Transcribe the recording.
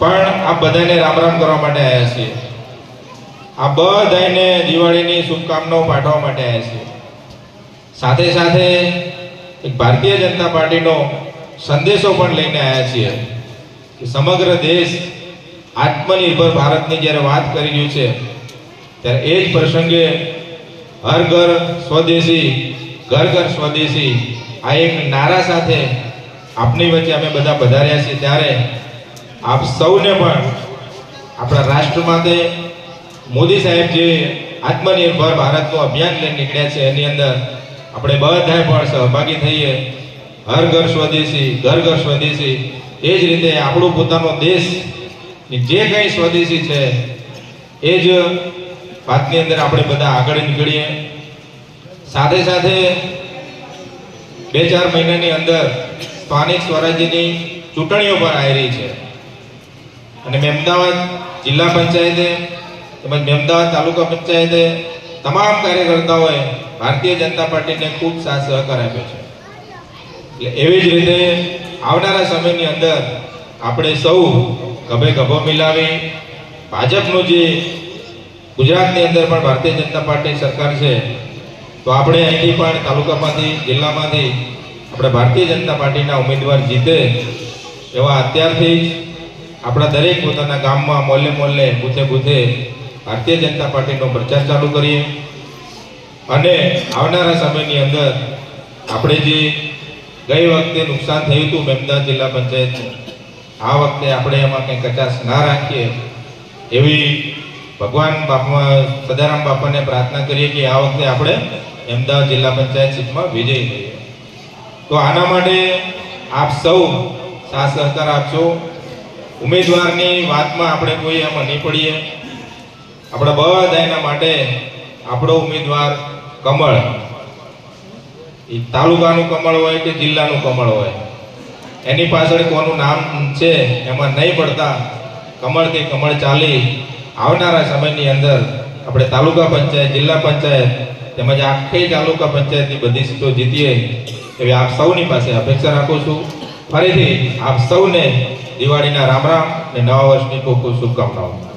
પણ આ બધાને રામ રામ કરવા માટે આવ્યા છીએ. આ બધાને દિવાળીની શુભકામનાઓ પાઠવવા માટે આવ્યા છીએ. સાથે સાથે એક ભારતીય જનતા પાર્ટીનો સંદેશો પણ લઈને આવ્યા છીએ કે સમગ્ર દેશ આત્મનિર્ભર ભારતની જ્યારે વાત કરી રહ્યું છે, ત્યારે એ જ પ્રસંગે હર ઘર સ્વદેશી, ઘર ઘર સ્વદેશી આ એક નારા સાથે આપની વચ્ચે અમે બધા પધાર્યા છીએ ત્યારે આપ સૌને પણ આપણા રાષ્ટ્ર માટે મોદી સાહેબ જે આત્મનિર્ભર ભારતનું અભિયાન લઈને નીકળ્યા છે, એની અંદર આપણે બધાએ પણ સહભાગી થઈએ. હર ઘર સ્વદેશી, ઘર ઘર સ્વદેશી. એ જ રીતે આપણો પોતાનો દેશ જે કંઈ સ્વદેશી છે, એ જ વાતની અંદર આપણે બધા આગળ નીકળીએ. સાથે સાથે બે ચાર મહિનાની અંદર સ્થાનિક સ્વરાજ્યની ચૂંટણીઓ પણ આવી રહી છે. અને મહેમદાવાદ જિલ્લા પંચાયતે તેમજ મહેમદાવાદ તાલુકા પંચાયતે તમામ કાર્યકર્તાઓએ ભારતીય જનતા પાર્ટીને ખૂબ સાથ સહકાર આપ્યો છે. એટલે એવી જ રીતે આવનારા સમયની અંદર આપણે સૌ ગભે ગભો મિલાવી ભાજપનું જે ગુજરાતની અંદર પણ ભારતીય જનતા પાર્ટી સરકાર છે, તો આપણે અહીંથી પણ તાલુકામાંથી, જિલ્લામાંથી આપણે ભારતીય જનતા પાર્ટીના ઉમેદવાર જીતે એવા અત્યારથી જ આપણા દરેક પોતાના ગામમાં મોલે મોહલ્લે બુથે બુથે ભારતીય જનતા પાર્ટીનો પ્રચાર ચાલુ કરીએ. અને આવનારા સમયની અંદર આપણે જે ગઈ વખતે નુકસાન થયું હતું મહેમદાવાદ જિલ્લા પંચાયત આ વખતે આપણે એમાં કંઈ કચાશ ના રાખીએ એવી ભગવાન બાપા, સદારામ બાપાને પ્રાર્થના કરીએ કે આ વખતે આપણે અમદાવાદ જિલ્લા પંચાયત સીટમાં વિજયી થઈએ. તો આના માટે આપ સૌ સાથ સહકાર આપશો. ઉમેદવારની વાતમાં આપણે કોઈ એમાં નહીં પડીએ. આપણા બધા એના માટે આપણો ઉમેદવાર કમળ. એ તાલુકાનું કમળ હોય કે જિલ્લાનું કમળ હોય? એની પાછળ કોનું નામ છે એમાં નહીં પડતા. કમળ કે કમળ ચાલી આવનારા સમયની અંદર આપણે તાલુકા પંચાયત, જિલ્લા પંચાયત તેમજ આખી તાલુકા પંચાયતની બધી સીટો જીતીએ. એવી આપ સૌની પાસે અપેક્ષા રાખું છું. ફરીથી આપ સૌને દિવાળીના રામ રામ અને નવા વર્ષની ખૂબ ખૂબ શુભકામનાઓ.